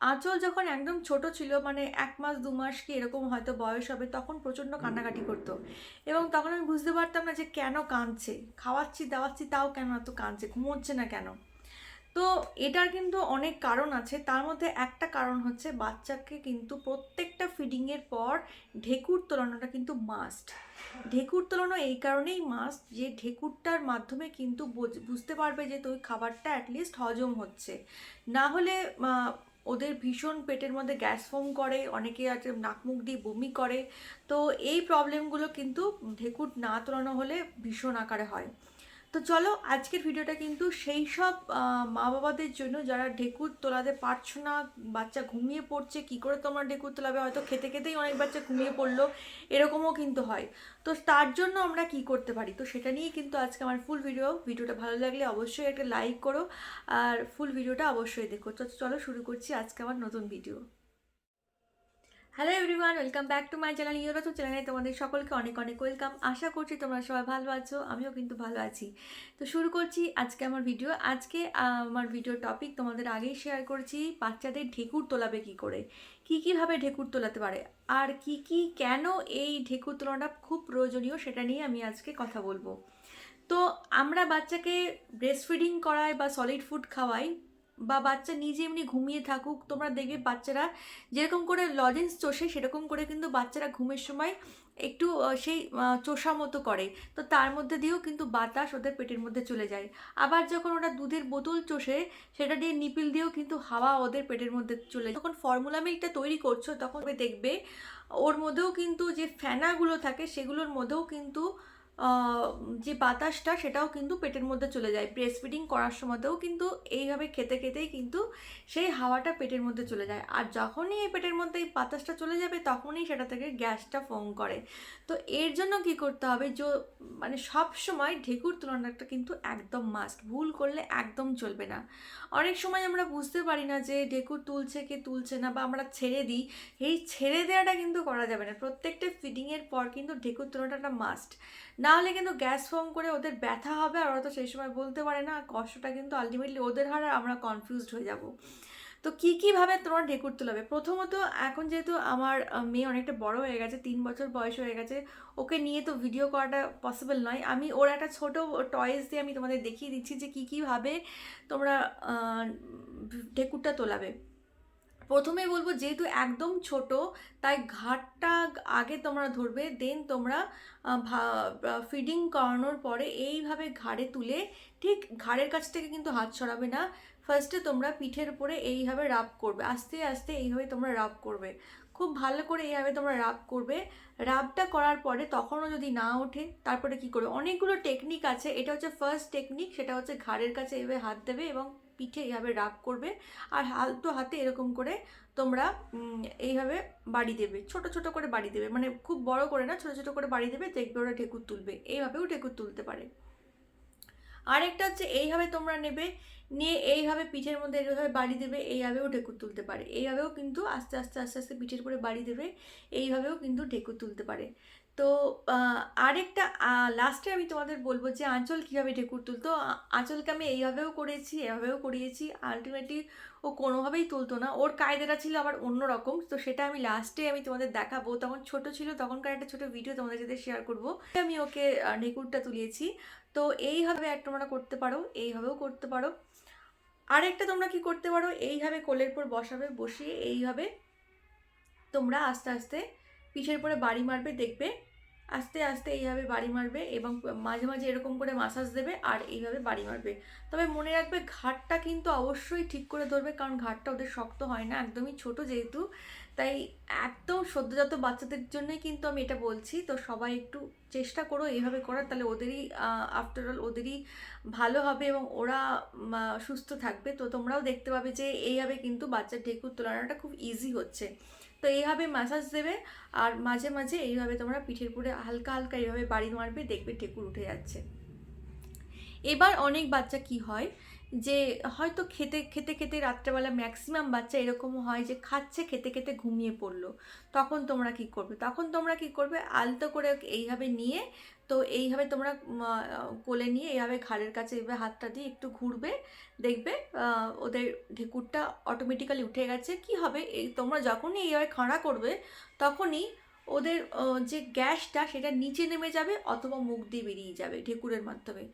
আঁচল যখন একদম ছোট ছিল মানে এক মাস, দু মাস কি এরকম হয়তো বয়স হবে, তখন প্রচণ্ড কান্নাকাটি করতো। এবং তখন আমি বুঝতে পারতাম না যে কেন কাঁদছে। খাওয়াচ্ছি, দাওয়াচ্ছি, তাও কেন এত কাঁদছে, ঘুমোচ্ছে না কেন? তো এটার কিন্তু অনেক কারণ আছে। তার মধ্যে একটা কারণ হচ্ছে বাচ্চাকে কিন্তু প্রত্যেকটা ফিডিংয়ের পর ঢেকুর তোলানোটা কিন্তু মাস্ট ঢেকুর তোলানো এই কারণেই মাস্ট যে ঢেকুরটার মাধ্যমে কিন্তু বোঝ- বুঝতে পারবে যে তুই খাবারটা অ্যাটলিস্ট হজম হচ্ছে। না হলে ওদের ভীষণ পেটের মধ্যে গ্যাস ফোম করে, অনেকে আছে নাক মুখ দিয়ে বমি করে। তো এই প্রবলেমগুলো কিন্তু ঢেকুর না তোলানো হলে ভীষণ আকারে হয়। তো চলো, আজকের ভিডিওটা কিন্তু সেই সব মা বাবাদের জন্য যারা ঢেকুর তোলাতে পারছ না, বাচ্চা ঘুমিয়ে পড়ছে, কি করে তোমরা ঢেকুর তোলাবে? হয়তো খেতে খেতেই অনেক বাচ্চা ঘুমিয়ে পড়ল, এরকমও কিন্তু হয়। তো তার জন্য আমরা কি করতে পারি? তো সেটা নিয়ে কিন্তু আজকে আমার ফুল ভিডিও ভিডিওটা ভালো লাগলে অবশ্যই একটা লাইক করো, আর ফুল ভিডিওটা অবশ্যই দেখো। চলো শুরু করছি আজকে আমার নতুন video hello everyone welcome back to my channel euro তো চ্যানেলে তোমাদের সকলকে অনেক অনেক ওয়েলকাম আশা করছি তোমরা সবাই ভালো আছো, আমিও কিন্তু ভালো আছি। তো শুরু করছি আজকে আমার ভিডিও আজকে আমার ভিডিও টপিক তোমাদের আগেই শেয়ার করছি, বাচ্চাদের ঢেকুর তোলাবে কি করে? কি কীভাবে ঢেকুর তোলাতে পারে? আর কি কি, কেন এই ঢেকুর তোলাটা খুব প্রয়োজনীয় সেটা নিয়ে আমি আজকে কথা বলব। তো আমরা বাচ্চাকে ব্রেস্ট ফিডিং করাই বা সলিড ফুড খাওয়াই বা বাচ্চা নিজে এমনি ঘুমিয়ে থাকুক, তোমরা দেখবে বাচ্চারা যেরকম করে লজেন্স চষে, সেরকম করে কিন্তু বাচ্চারা ঘুমের সময় একটু সেই চোষা মতো করে। তো তার মধ্যে দিয়েও কিন্তু বাতাস ওদের পেটের মধ্যে চলে যায়। আবার যখন ওরা দুধের বোতল চষে, সেটা দিয়ে নিপিল দিয়েও কিন্তু হাওয়া ওদের পেটের মধ্যে চলে যখন ফর্মুলা মিল্কটা তৈরি করছ, তখন দেখবে ওর মধ্যেও কিন্তু যে ফ্যানাগুলো থাকে, সেগুলোর মধ্যেও কিন্তু যে বাতাসটা সেটাও কিন্তু পেটের মধ্যে চলে যায়। ব্রেস্ট ফিডিং করার সময়তেও কিন্তু এইভাবে খেতে খেতেই কিন্তু সেই হাওয়াটা পেটের মধ্যে চলে যায়। আর যখনই এই পেটের মধ্যে এই বাতাসটা চলে যাবে তখনই সেটা থেকে গ্যাসটা ফোন করে। তো এর জন্য কি করতে হবে? যে মানে সব সময় ঢেকুর তুলনাটা কিন্তু একদম মাস্ট ভুল করলে একদম চলবে না। অনেক সময় আমরা বুঝতে পারি না যে ঢেকুর তুলছে কে তুলছে না বা আমরা ছেড়ে দিই। এই ছেড়ে দেওয়াটা কিন্তু করা যাবে না। প্রত্যেকটা ফিডিংয়ের পর কিন্তু ঢেকুর তোলাটা মাস্ট না হলে কিন্তু গ্যাস ফর্ম করে ওদের ব্যথা হবে আর ওরা তো সেই সময় বলতে পারে না, কষ্টটা কিন্তু আলটিমেটলি ওদের হার আর আমরা কনফিউজড হয়ে যাব। তো কী কীভাবে তোমার ঢেকুর তোলাবে প্রথমত এখন যেহেতু আমার মেয়ে অনেকটা বড় হয়ে গেছে, তিন বছর বয়স হয়ে গেছে, ওকে নিয়ে তো ভিডিও করাটা পসিবল নয়। আমি ওর একটা ছোট টয়েস দিয়ে আমি তোমাদের দেখিয়ে দিচ্ছি যে কী কীভাবে তোমরা ঢেকুরটা তোলাবে। প্রথমে বলব যেহেতু একদম ছোট, তাই ঘাটটা আগে তোমরা ধরবে দেন তোমরা ফিডিং করানোর পরে এইভাবে ঘাড়ে তুলে, ঠিক ঘাড়ের কাছ থেকে কিন্তু হাত সরাবে না। ফার্স্টে তোমরা পিঠের উপরে এইভাবে রাব করবে, আস্তে আস্তে এইভাবে তোমরা রাব করবে। খুব ভালো করে এইভাবে তোমরা রাব করবে। রাবটা করার পরে তখনও যদি না ওঠে, তারপরে কি করবে? অনেকগুলো টেকনিক আছে, এটা হচ্ছে ফার্স্ট টেকনিক সেটা হচ্ছে ঘাড়ের কাছে এইভাবে হাত দেবে এবং পিঠে এইভাবে রাব করবে আর হালতো হাতে এরকম করে তোমরা এইভাবে বাড়ি দেবে। ছোট ছোট করে বাড়ি দেবে। মানে খুব বড় করে না, ছোট ছোট করে বাড়ি দেবে, দেখবে ওরা ঢেকুর তুলবে। এইভাবেও ঢেকুর তুলতে পারে। আরেকটা হচ্ছে এইভাবে তোমরা নেবে, নিয়ে এইভাবে পিঠের মধ্যে এইভাবে বাড়ি দেবে, এইভাবেও ঢেকুর তুলতে পারে। এইভাবেও কিন্তু আস্তে আস্তে আস্তে আস্তে পিঠের করে বাড়ি দেবে, এইভাবেও কিন্তু ঢেকুর তুলতে পারে। তো আরেকটা লাস্টে আমি তোমাদের বলব যে আঁচল কীভাবে ঢেকুর তুলতো। আঁচলকে আমি এইভাবেও করেছি, এভাবেও করিয়েছি আলটিমেটলি ও কোনোভাবেই তুলতো না। ওর কায়দাটা ছিল আবার অন্যরকম তো সেটা আমি লাস্টে আমি তোমাদের দেখাবো। তখন ছোট ছিল, তখনকার একটা ছোট ভিডিও তোমাদের সাথে শেয়ার করব। আমি ওকে ঢেকুরটা তুলিয়েছি। তো এইভাবে এক তোমরা করতে পারো, এইভাবেও করতে পারো। আরেকটা তোমরা কি করতে পারো? এইভাবে কোলের পর বসাবে, বসিয়ে এইভাবে তোমরা আস্তে আস্তে পিঠের পরে বাড়ি মারবে, দেখবে। আস্তে আস্তে এইভাবে বাড়ি মারবে এবং মাঝে মাঝে এরকম করে মাসাজ দেবে আর এইভাবে বাড়ি মারবে। তবে মনে রাখবে ঘাটটা কিন্তু অবশ্যই ঠিক করে ধরবে কারণ ঘাটটা ওদের শক্ত হয় না, একদমই ছোট যেহেতু। তাই একদম সদ্যজাত বাচ্চাদের জন্যই কিন্তু আমি এটা বলছি। তো সবাই একটু চেষ্টা করো এইভাবে করার, তাহলে ওদেরই আফটার অল ওদেরই ভালো হবে এবং ওরা সুস্থ থাকবে। তো তোমরাও দেখতে পাবে যে এইভাবে কিন্তু বাচ্চার ঢেকুর তোলানোটা খুব ইজি হচ্ছে। তো এইভাবে ম্যাসাজ দেবে আর মাঝে মাঝে এইভাবে তোমরা পিঠের পুরে হালকা হালকা এইভাবে বাড়ি মারবে, দেখবে ঢেকুর উঠে যাচ্ছে। এবার অনেক বাচ্চা কি হয়? যে হয়তো খেতে খেতে খেতে রাত্রেবেলা ম্যাক্সিমাম বাচ্চা এরকম হয় যে খাচ্ছে, খেতে খেতে ঘুমিয়ে পড়ল। তখন তোমরা কি করবে? তখন তোমরা কি করবে? আলতো করে এইভাবে নিয়ে, তো এইভাবে তোমরা কোলে নিয়ে এইভাবে ঘাড়ের কাছে এইভাবে হাতটা দিয়ে একটু ঘুরবে, দেখবে ওদের ঢেকুরটা অটোমেটিক্যালি উঠে গেছে। কি হবে? এই তোমরা যখনই এইভাবে খাড়া করবে, তখনই ওদের যে গ্যাসটা সেটা নিচে নেমে যাবে অথবা মুখ দিয়ে বেরিয়ে যাবে ঢেকুরের মাধ্যমে।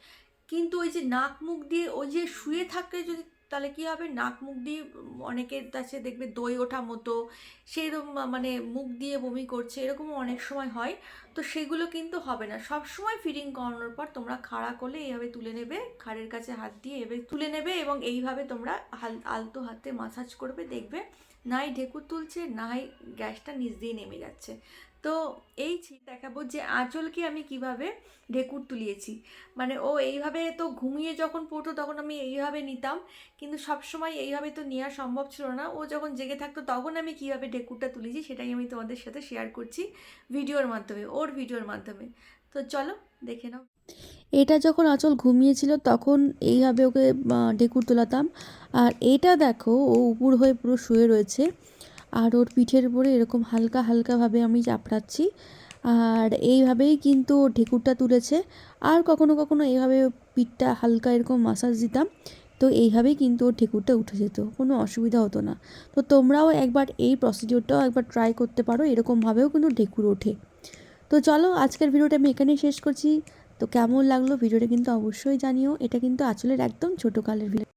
কিন্তু ওই যে নাক মুখ দিয়ে ওই যে শুয়ে থাকলে যদি, তাহলে কি হবে? নাক মুখ দিয়ে অনেকের কাছে দেখবে দই ওঠা মতো সেরকম মানে মুখ দিয়ে বমি করছে এরকমও অনেক সময় হয়। তো সেগুলো কিন্তু হবে না। সব সময় ফিডিং করানোর পর তোমরা খাড়া করলে এইভাবে তুলে নেবে, খাড়ের কাছে হাত দিয়ে এভাবে তুলে নেবে এবং এইভাবে তোমরা হাল, আলতো হাতে মাসাজ করবে, দেখবে নাই ঢেকুর তুলছে, নাই গ্যাসটা নিচ দিয়ে নেমে যাচ্ছে। তো এই দেখাবো যে আঁচলকে আমি কীভাবে ঢেকুর তুলিয়েছি। মানে ও এইভাবে তো ঘুমিয়ে যখন পড়তো তখন আমি এইভাবে নিতাম, কিন্তু সব সময় এইভাবে তো নেওয়া সম্ভব ছিল না। ও যখন জেগে থাকতো তখন আমি কীভাবে ঢেকুরটা তুলেছি সেটাই আমি তোমাদের সাথে শেয়ার করছি ভিডিওর মাধ্যমে, ওর ভিডিওর মাধ্যমে। তো চলো দেখে নাও। এটা যখন আঁচল ঘুমিয়েছিল তখন এইভাবে ওকে ঢেকুর তোলাতাম। আর এটা দেখো ও উপুর হয়ে পুরো শুয়ে রয়েছে। আর ওর পিঠের উপরে এরকম হালকা হালকাভাবে আমি চাপড়াচ্ছি। আর এইভাবেই কিন্তু ঢেকুরটা তুলেছে। আর কখনো কখনো এইভাবে পিঠটা হালকা এরকম মাসাজ দিতাম, তো এইভাবেই কিন্তু ওর ঢেকুরটা উঠে যেত, কোনো অসুবিধা হতো না। তো তোমরাও একবার এই প্রসিডিওরটাও একবার ট্রাই করতে পারো, এরকমভাবেও কিন্তু ঢেকুর ওঠে। তো চলো, আজকের ভিডিওটা আমি এখানেই শেষ করছি। তো কেমন লাগল ভিডিওটা কিন্তু অবশ্যই জানিও। এটা কিন্তু আঁচলের একদম ছোটো কালের ভিডিও।